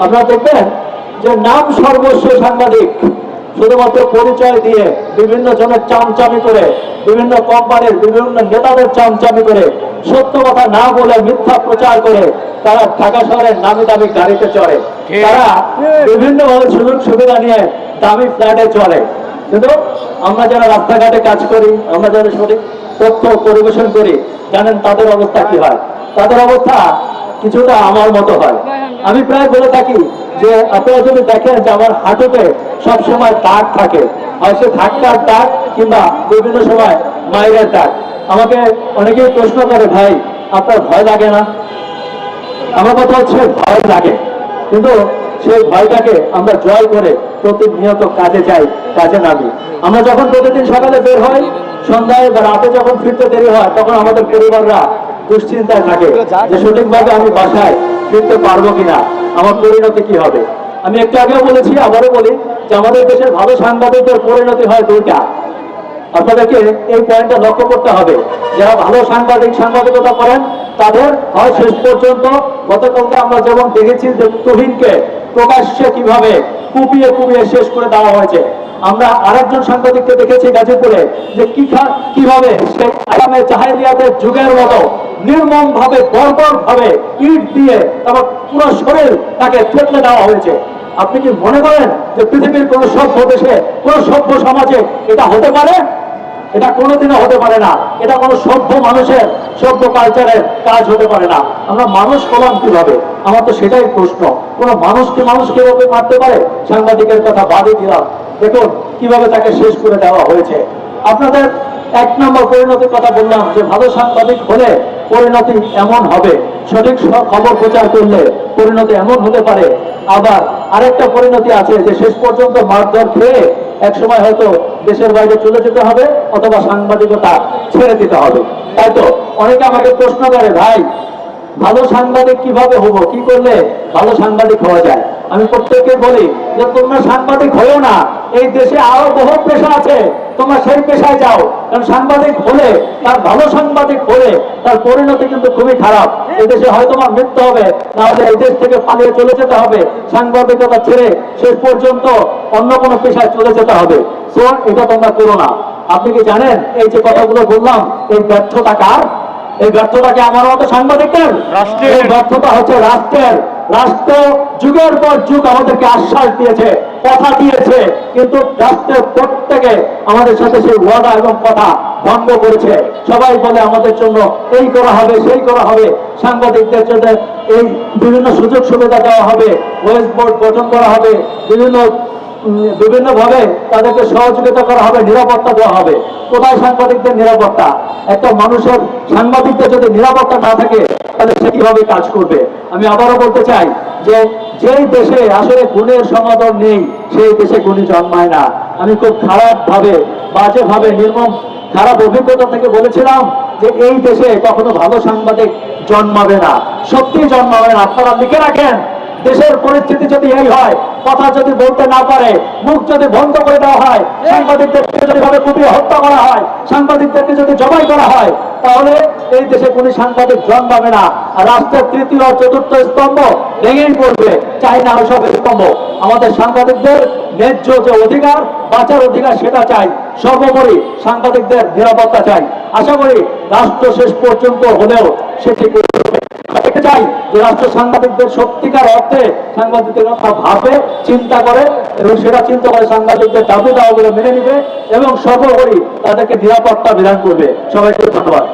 আপনারা দেখবেন যে নাম সর্বস্ব সাংবাদিক শুধুমাত্র পরিচয় দিয়ে বিভিন্ন জনের চামচামি করে বিভিন্ন কোম্পানির বিভিন্ন নেতাদের চামচামি করে সত্য কথা না বলে মিথ্যা প্রচার করে তারা ঢাকা শহরের নামি দামি গাড়িতে চড়ে। তারা বিভিন্ন ভাবে সুযোগ সুবিধা নিয়ে দামি ফ্ল্যাটে চলে কিন্তু আমরা যারা রাস্তাঘাটে কাজ করি আমরা যারা সঠিক তথ্য পরিবেশন করি জানেন তাদের অবস্থা কি হয়? তাদের অবস্থা কিছুটা আমার মতো হয়। আমি প্রায় বলে থাকি যে আপনারা যদি দেখেন যে আমার হাঁটুতে সবসময় দাগ থাকে, হয় সে ধাক্কার দাগ কিংবা বিভিন্ন সময় মায়ের দাগ। আমাকে অনেকেই প্রশ্ন করে, ভাই, আপনার ভয় লাগে না? আমার কথা হচ্ছে ভয় লাগে। কিন্তু সেই ভয়টাকে আমরা জয় করে প্রতিনিয়ত কাজে যাই, কাজে নামি। আমরা যখন প্রতিদিন সকালে বের হই, সন্ধ্যায় বা রাতে যখন ফিরতে দেরি হয়, তখন আমাদের পরিবাররা দুশ্চিন্তায় থাকে যে সঠিকভাবে আমি বাসায় ফিরতে পারব কিনা? আমার পরিণতি কি হবে? আমি একটু আগেও বলেছি, আবারও বলি যে আমাদের দেশের ভালো সাংবাদিকদের পরিণতি হয় দুইটা। আপনাদেরকে এই পয়েন্টটা লক্ষ্য করতে হবে। যারা ভালো সাংবাদিক, সাংবাদিকতা করেন, তাদের হয় শেষ পর্যন্ত গতকালকে আমরা যেমন দেখেছি যে তুহিনকে প্রকাশ্যে কীভাবে কুপিয়ে কুপিয়ে শেষ করে দেওয়া হয়েছে। আমরা আরেকজন সাংবাদিককে দেখেছি গাজীপুরে যে কীভাবে সেই আগামে জাহেলিয়াতের যুগের মতো নির্মম ভাবে বর্বর ভাবে ইট দিয়ে তারপর পুরো শরীর তাকে থেতলে দেওয়া হয়েছে। আপনি কি মনে করেন যে পৃথিবীর কোন সভ্য দেশে, কোন সভ্য সমাজে এটা হতে পারে? এটা কোনোদিনও হতে পারে না। এটা কোনো সভ্য মানুষের, সভ্য কালচারের কাজ হতে পারে না। আমরা মানুষ হলাম কীভাবে? আমার তো সেটাই প্রশ্ন। কোনো মানুষকে মানুষ কীভাবে মারতে পারে? সাংবাদিকের কথা বাদে দিলাম। দেখুন কীভাবে তাকে শেষ করে দেওয়া হয়েছে। আপনাদের এক নম্বর পরিণতির কথা বললাম যে ভালো সাংবাদিক হলে পরিণতি এমন হবে। সঠিক খবর প্রচার করলে পরিণতি এমন হতে পারে। আবার আরেকটা পরিণতি আছে যে শেষ পর্যন্ত মারধর খেয়ে এক সময় হয়তো দেশের বাইরে চলে যেতে হবে অথবা সাংবাদিকতা ছেড়ে দিতে হবে। তাই তো? অনেকে আমাকে প্রশ্ন করে, ভাই, ভালো সাংবাদিক কীভাবে হব? কি করলে ভালো সাংবাদিক হওয়া যায়? আমি প্রত্যেককে বলি যে, তোমরা সাংবাদিক হয়েও না। এই দেশে আরও বহু পেশা আছে। তোমরা সেই পেশায় যাও কারণ সাংবাদিক হলে তার ভালো সাংবাদিক হলে তার পরিণতি কিন্তু খুবই খারাপ। এই দেশে হয়তো আমার মৃত্যু হবে নাহলে এই দেশ থেকে পালিয়ে চলে যেতে হবে সাংবাদিকতা ছেড়ে শেষ পর্যন্ত অন্য কোনো পেশায় চলে যেতে হবে। সো এটা তোমরা করো না। আপনি কি জানেন এই যে কথাগুলো বললাম এই ব্যর্থতা কার? এই ব্যর্থতাকে আমার মতো সাংবাদিকদের। এই ব্যর্থতা হচ্ছে রাষ্ট্রের। রাষ্ট্র যুগের পর যুগ আমাদেরকে আশ্বাস দিয়েছে, কথা দিয়েছে, কিন্তু রাষ্ট্রের প্রত্যেকে আমাদের সাথে সেই ওয়াদা এবং কথা ভঙ্গ করেছে। সবাই বলে আমাদের জন্য এই করা হবে, সেই করা হবে। সাংবাদিকদের জন্য এই বিভিন্ন সুযোগ সুবিধা দেওয়া হবে, ওয়েস্ট বোর্ড গঠন করা হবে, বিভিন্ন বিভিন্ন ভাবে তাদেরকে সহযোগিতা করা হবে, নিরাপত্তা দেওয়া হবে। কোথায় সাংবাদিকদের নিরাপত্তা? একটা মানুষের সাংবাদিকদের যদি নিরাপত্তা না থাকে তাহলে সে কীভাবে কাজ করবে? আমি আবারও বলতে চাই যে, যেই দেশে আসলে গুণের সমাদর নেই, সেই দেশে গুণী জন্মায় না। আমি খুব খারাপ ভাবে বাজে ভাবে নির্মম, খারাপ অভিজ্ঞতা থেকে বলেছিলাম যে, এই দেশে কখনো ভালো সাংবাদিক জন্মাবে না। সত্যি জন্মাবে না। আপনারা লিখে রাখেন, দেশের পরিস্থিতি যদি এই হয়, কথা যদি বলতে না পারে, মুখ যদি বন্ধ করে দেওয়া হয়, সাংবাদিকদেরকে যদি ভাবে কুপিয়ে হত্যা করা হয়, সাংবাদিকদেরকে যদি জবাই করা হয়, তাহলে এই দেশে কোন সাংবাদিক জন্মাবে না। রাষ্ট্রের তৃতীয় চতুর্থ স্তম্ভ ভেঙেই পড়বে। চাই না ওইসব স্তম্ভ। আমাদের সাংবাদিকদের ন্যায্য যে অধিকার, বাঁচার অধিকার সেটা চাই। সর্বোপরি সাংবাদিকদের নিরাপত্তা চাই। আশা করি রাষ্ট্র শেষ পর্যন্ত হলেও সেটি দেখতে চাই যে রাষ্ট্র সাংবাদিকদের সত্যিকার অর্থে সাংবাদিকদের কথা ভাবে, চিন্তা করে এবং সেটা চিন্তা করে সাংবাদিকদের দাবি দাওয়াগুলো মেনে নিবে এবং সর্বোপরি তাদেরকে নিরাপত্তা বিধান করবে। সবাইকে ধন্যবাদ।